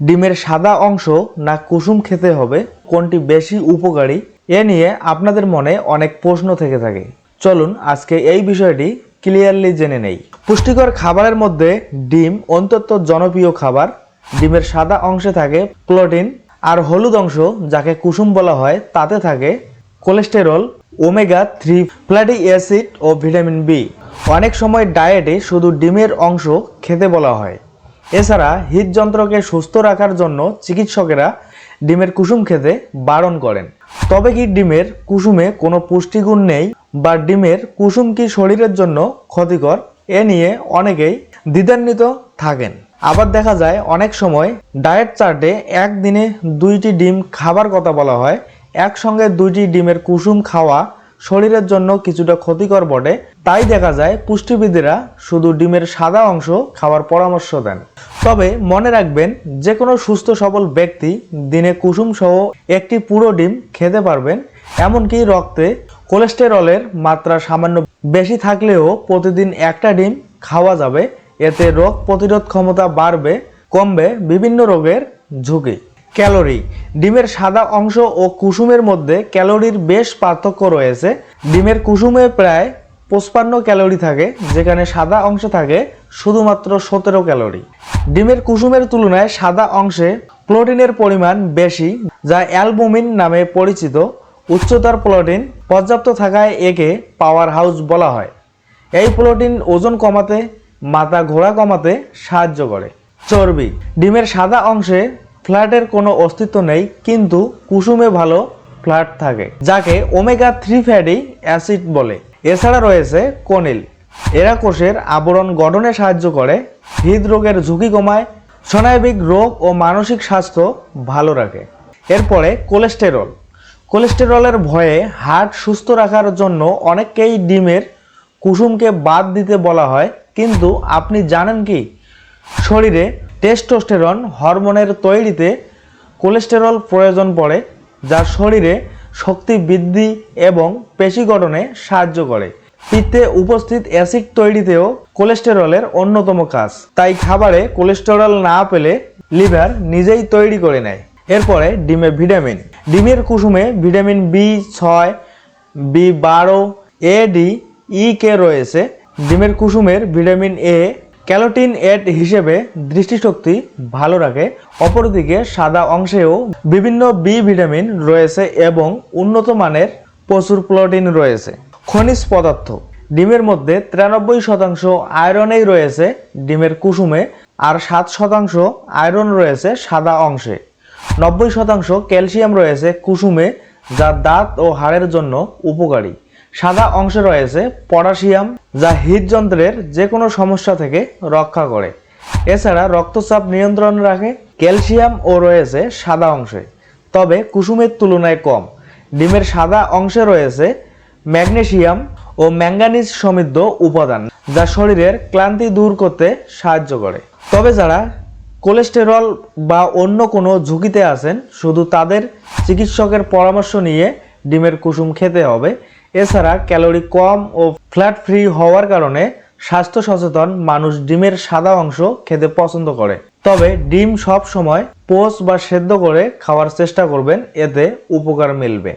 ডিমের সাদা অংশ না কুসুম খেতে হবে, কোনটি বেশি উপকারী, এ নিয়ে আপনাদের মনে অনেক প্রশ্ন থেকে থাকে। চলুন আজকে এই বিষয়টি ক্লিয়ারলি জেনে নেই। পুষ্টিকর খাবারের মধ্যে ডিম অন্তত জনপ্রিয় খাবার। ডিমের সাদা অংশে থাকে প্রোটিন আর হলুদ অংশ, যাকে কুসুম বলা হয়, তাতে থাকে cholesterol, omega three fatty acid ও ভিটামিন বি। অনেক সময় ডায়েটে শুধু ডিমের অংশ খেতে বলা হয়। এছাড়া হৃদযন্ত্রকে সুস্থ রাখার জন্য চিকিৎসকেরা ডিমের কুসুম খেতে বারণ করেন। তবে কি ডিমের কুসুমে কোনো পুষ্টিগুণ নেই বা ডিমের কুসুম কি শরীরের জন্য ক্ষতিকর? এ নিয়ে অনেকেই দ্বিধান্বিত থাকেন। আবার দেখা যায়, অনেক সময় ডায়েট চার্টে একদিনে দুইটি ডিম খাবার কথা বলা হয়। একসঙ্গে দুইটি ডিমের কুসুম খাওয়া শরীরের জন্য কিছুটা ক্ষতিকর বটে। তাই দেখা যায় পুষ্টিবিদেরা শুধু ডিমের সাদা অংশ খাওয়ার পরামর্শ দেন। তবে মনে রাখবেন যে কোনো সুস্থ সবল ব্যক্তি দিনে কুসুম সহ একটি পুরো ডিম খেতে পারবেন। এমনকি রক্তে কোলেস্টেরলের মাত্রা সামান্য বেশি থাকলেও প্রতিদিন একটা ডিম খাওয়া যাবে। এতে রোগ প্রতিরোধ ক্ষমতা বাড়বে, কমবে বিভিন্ন রোগের ঝুঁকি। ক্যালোরি। ডিমের সাদা অংশ ও কুসুমের মধ্যে ক্যালোরির বেশ পার্থক্য রয়েছে। ডিমের কুসুমে প্রায় পঁচপান্ন ক্যালোরি থাকে, যেখানে সাদা অংশে থাকে শুধুমাত্র সতেরো ক্যালোরি। ডিমের কুসুমের তুলনায় সাদা অংশে প্রোটিনের পরিমাণ বেশি, যা অ্যালবুমিন নামে পরিচিত। উচ্চতর প্রোটিন পর্যাপ্ত থাকায় একে পাওয়ার হাউস বলা হয়। এই প্রোটিন ওজন কমাতে, মাথা ঘোরা কমাতে সাহায্য করে। চর্বি। ডিমের সাদা অংশে ফ্ল্যাটের কোনো অস্তিত্ব নেই, কিন্তু কুসুমে ভালো ফ্ল্যাট থাকে, যাকে ওমেগা থ্রি ফ্যাটি অ্যাসিড বলে। এছাড়া রয়েছে কনিল। এরা কোষের আবরণ গঠনে সাহায্য করে, হৃদরোগের ঝুঁকি কমায় স্নায়বিক রোগ ও মানসিক স্বাস্থ্য ভালো রাখে। এরপরে কোলেস্টেরল। কোলেস্টেরলের ভয়ে হার্ট সুস্থ রাখার জন্য অনেককেই ডিমের কুসুমকে বাদ দিতে বলা হয়, কিন্তু আপনি জানেন কি? শরীরে টেস্টোস্টেরন হরমোনের তৈরিতে কোলেস্টেরল প্রয়োজন পড়ে, যা শরীরে শক্তি বৃদ্ধি এবং পেশি গঠনে সাহায্য করে। পিত্তে উপস্থিত অ্যাসিড তৈরিতেও কোলেস্টেরলের অন্যতম কাজ। তাই খাবারে কোলেস্টেরল না পেলে লিভার নিজেই তৈরি করে নেয়। এরপরে ডিমে ভিটামিন। ডিমের কুসুমে ভিটামিন বি ছয়, বি বারো, এ ডি, ই কে রয়েছে। ডিমের কুসুমের ভিটামিন এ ক্যালোটিন এড হিসেবে দৃষ্টিশক্তি ভালো রাখে, অপরদিকে সাদা অংশেও বিভিন্ন বি ভিটামিন রয়েছে এবং উন্নত মানের প্রচুর প্রোটিন রয়েছে। খনিজ পদার্থ, ডিমের মধ্যে তিরানব্বই শতাংশ আয়রনেই রয়েছে ডিমের কুসুমে আর সাত শতাংশ আয়রন রয়েছে সাদা অংশে। নব্বই শতাংশ ক্যালসিয়াম রয়েছে কুসুমে, যা দাঁত ও হাড়ের জন্য উপকারী। সাদা অংশে রয়েছে পটাশিয়াম, যা হৃদযন্ত্রের যে কোনো সমস্যা থেকে রক্ষা করে। এছাড়া রক্তচাপ নিয়ন্ত্রণ রাখে, ক্যালসিয়াম ও রয়েছে সাদা অংশে, তবে কুসুমের তুলনায় কম। ডিমের সাদা অংশে রয়েছে ম্যাগনেসিয়াম ও ম্যাঙ্গানিজ সমৃদ্ধ উপাদান, যা শরীরের ক্লান্তি দূর করতে সাহায্য করে। তবে যারা কোলেস্টেরল বা অন্য কোনো ঝুঁকিতে আছেন, শুধু তাদের চিকিৎসকের পরামর্শ নিয়ে ডিমের কুসুম খেতে হবে। এছাড়া ক্যালোরি কম ও ফ্ল্যাট ফ্রি হওয়ার কারণে স্বাস্থ্য সচেতন মানুষ ডিমের সাদা অংশ খেতে পছন্দ করে। তবে ডিম সব সময় পোস্ট বা সেদ্ধ করে খাওয়ার চেষ্টা করবেন, এতে উপকার মিলবে।